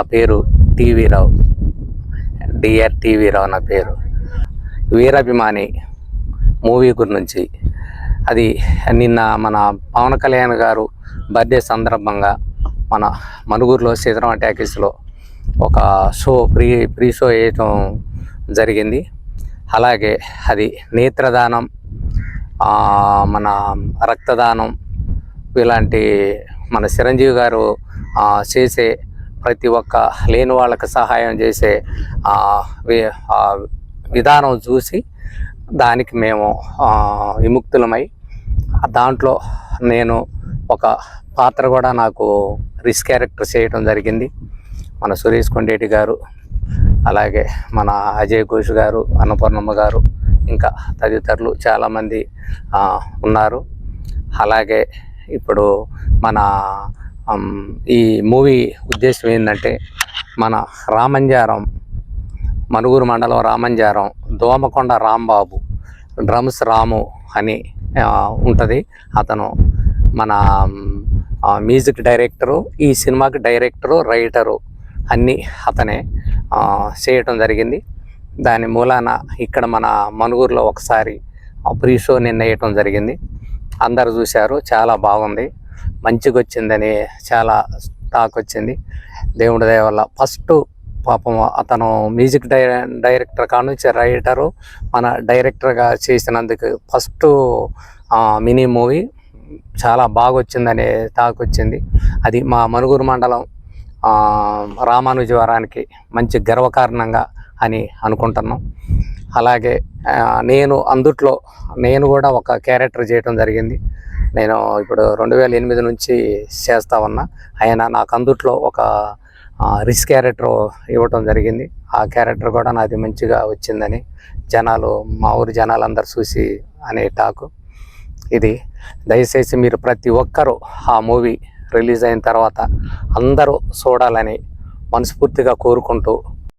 నా పేరు TV Rao. DR TV Rao నా పేరు. వీరాభిమాని మూవీ గురించి అది నిన్న మన పవన్ కళ్యాణ్ గారు బర్త్డే సందర్భంగా మన మనుగురులో సీతారామ ట్యాకీస్లో ఒక షో ప్రీ ప్రీ షో వేయటం జరిగింది. అలాగే అది నేత్రదానం మన రక్తదానం ఇలాంటి మన చిరంజీవి గారు చేసే ప్రతి ఒక్క లేని వాళ్ళకి సహాయం చేసే విధానం చూసి దానికి మేము విముక్తులమై దాంట్లో నేను ఒక పాత్ర కూడా నాకు రిస్క్ క్యారెక్టర్ చేయడం జరిగింది. మన సురేష్ కొండేటి గారు అలాగే మన అజయ్ ఘోష్ గారు అన్నపూర్ణమ్మ గారు ఇంకా తదితరులు చాలామంది ఉన్నారు. అలాగే ఇప్పుడు మన ఈ మూవీ ఉద్దేశం ఏంటంటే మన రామంజారం మనుగురు మండలం రామంజారం దోమకొండ రాంబాబు డ్రమ్స్ రాము అని ఉంటుంది. అతను మన మ్యూజిక్ డైరెక్టరు ఈ సినిమాకి డైరెక్టరు రైటరు అన్నీ అతనే చేయటం జరిగింది. దాని మూలాన ఇక్కడ మన మనుగురులో ఒకసారి ప్రీ షో నిన్న వేయటం జరిగింది. అందరు చూశారు చాలా బాగుంది. మంచిగా వచ్చిందని చాలా టాక్ వచ్చింది దేవుడి దయ వల్ల. ఫస్ట్ పాపం అతను మ్యూజిక్ డై డైరెక్టర్ కానుంచి రైటరు మన డైరెక్టర్గా చేసినందుకు ఫస్ట్ మినీ మూవీ చాలా బాగా వచ్చిందనే టాక్ వచ్చింది అది మా మనుగురు మండలం రామానుజవరానికి మంచి గర్వకారణంగా అని అనుకుంటున్నాం. అలాగే నేను అందుట్లో నేను కూడా ఒక క్యారెక్టర్ చేయటం జరిగింది. నేను ఇప్పుడు రెండు వేల ఎనిమిది నుంచి చేస్తా ఉన్నా. అయినా నాకు అందుట్లో ఒక రిస్క్ క్యారెక్టర్ ఇవ్వటం జరిగింది. ఆ క్యారెక్టర్ కూడా నాది మంచిగా వచ్చిందని జనాలు మా ఊరి జనాలందరూ చూసి అనే టాకు. ఇది దయచేసి మీరు ప్రతి ఒక్కరూ ఆ మూవీ రిలీజ్ అయిన తర్వాత అందరూ చూడాలని మనస్ఫూర్తిగా కోరుకుంటూ